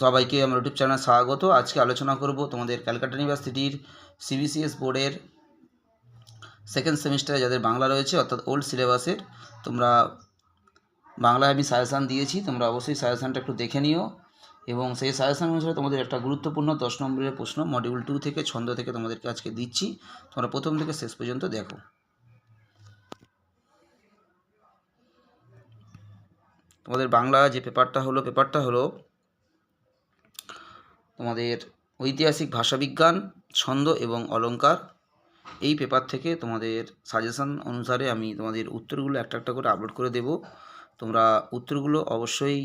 সবাইকে আমার ইউটিউব চ্যানেলে স্বাগত। আজকে আলোচনা করব তোমাদের ক্যালকাটা ইউনিভার্সিটির সিবিসিএস বোর্ডের সেকেন্ড সেমিস্টারে যাদের বাংলা রয়েছে, অর্থাৎ ওল্ড সিলেবাসের তোমরা বাংলায় আমি সাজেশান দিয়েছি, তোমরা অবশ্যই সাজেশানটা একটু দেখে নিও। এবং সেই সাজেশান অনুসারে তোমাদের একটা গুরুত্বপূর্ণ দশ নম্বরের প্রশ্ন মডিউল টু থেকে ছন্দ থেকে তোমাদেরকে আজকে দিচ্ছি। তোমরা প্রথম থেকে শেষ পর্যন্ত দেখো। তোমাদের বাংলা যে পেপারটা হলো পেপারটা হলো তোমাদের ঐতিহাসিক ভাষাবিজ্ঞান, ছন্দ এবং অলংকার এই পেপার থেকে তোমাদের সাজেশন অনুসারে আমি তোমাদের উত্তরগুলো একটা একটা করে আপলোড করে দেব। তোমরা উত্তরগুলো অবশ্যই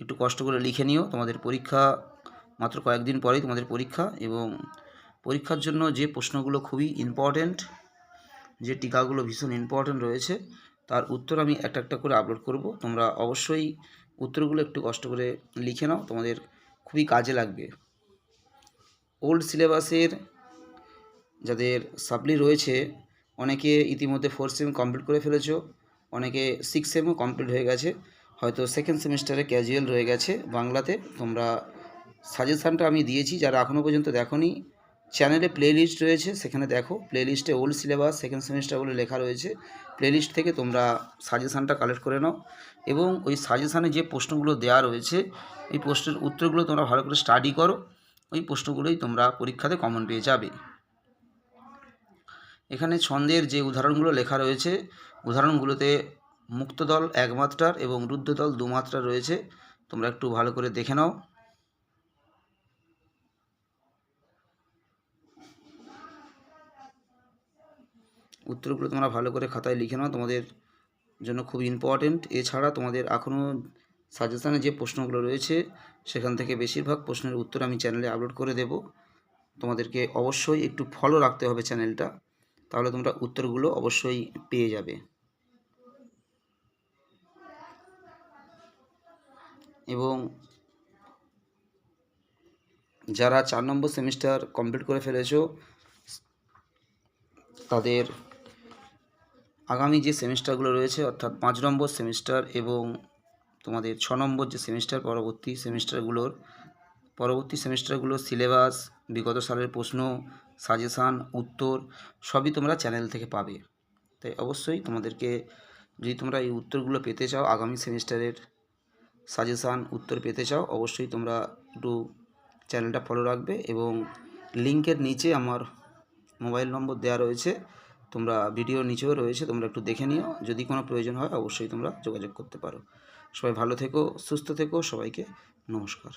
একটু কষ্ট করে লিখে নিও। তোমাদের পরীক্ষা মাত্র কয়েকদিন পরেই তোমাদের পরীক্ষা এবং পরীক্ষার জন্য যে প্রশ্নগুলো খুবই ইম্পর্ট্যান্ট যে টিকাগুলো ভীষণ ইম্পর্ট্যান্ট রয়েছে, তার উত্তর আমি একটা একটা করে আপলোড করব। তোমরা অবশ্যই উত্তরগুলো একটু কষ্ট করে লিখে নাও। তোমাদের খুবই কাজে লাগবে। ওল্ড সিলেবাসের যাদের সাপ্লি রয়েছে, অনেকে ইতিমধ্যে ফোর সেম কমপ্লিট করে ফেলেছো, অনেকে সিক্স সেমও কমপ্লিট হয়ে গেছে। হয়তো সেকেন্ড সেমিস্টারে ক্যাজুয়াল রয়ে গেছে বাংলাতে। তোমরা সাজেশানটা আমি দিয়েছি, যারা এখনও পর্যন্ত দেখোনি চ্যানেলে প্লে লিস্ট রয়েছে, সেখানে দেখো প্লে লিস্টে ওল্ড সিলেবাস সেকেন্ড সেমিস্টার বলে লেখা রয়েছে। প্লে লিস্ট থেকে তোমরা সাজেশানটা কালেক্ট করে নাও এবং ওই সাজেশানে যে প্রশ্নগুলো দেওয়া রয়েছে, এই প্রশ্নের উত্তরগুলো তোমরা ভালো করে স্টাডি করো, ওই প্রশ্নগুলোই তোমরা পরীক্ষাতে কমন পেয়ে যাবে। এখানে ছন্দের যে উদাহরণগুলো লেখা রয়েছে, উদাহরণগুলোতে মুক্তদল একমাত্রার এবং রুদ্ধদল দু মাত্রার রয়েছে, তোমরা একটু ভালো করে দেখে নাও। উত্তরগুলো তোমরা ভালো করে খাতায় লিখে নাও, তোমাদের জন্য খুব ইম্পর্টেন্ট এছাড়া তোমাদের এখনও সাজেশানে যে প্রশ্নগুলো রয়েছে, সেখান থেকে বেশিরভাগ প্রশ্নের উত্তর আমি চ্যানেলে আপলোড করে দেব। তোমাদেরকে অবশ্যই একটু ফলো রাখতে হবে চ্যানেলটা তাহলে তোমরা উত্তরগুলো অবশ্যই পেয়ে যাবে। এবং যারা চার নম্বর সেমিস্টার কমপ্লিট করে ফেলেছো, তাদের আগামী যে সেমিস্টারগুলো রয়েছে, অর্থাৎ পাঁচ নম্বর সেমিস্টার এবং তোমাদের ছ নম্বর যে সেমিস্টার পরবর্তী সেমিস্টারগুলোর পরবর্তী সেমিস্টারগুলোর সিলেবাস, বিগত সালের প্রশ্ন, সাজেশান, উত্তর সবই তোমরা চ্যানেল থেকে পাবে। তাই অবশ্যই তোমাদেরকে, যদি তোমরা এই উত্তরগুলো পেতে চাও, আগামী সেমিস্টারের সাজেশান, উত্তর পেতে চাও, অবশ্যই তোমরা একটু চ্যানেলটা ফলো রাখবে এবং লিঙ্কের নিচে আমার মোবাইল নম্বর দেওয়া রয়েছে। তোমরা ভিডিও নিচেও রয়েছে, তোমরা একটু দেখে নিও। যদি কোনো প্রয়োজন হয়, অবশ্যই তোমরা যোগাযোগ করতে পারো। সবাই ভালো থেকো, সুস্থ থেকো, সবাইকে নমস্কার।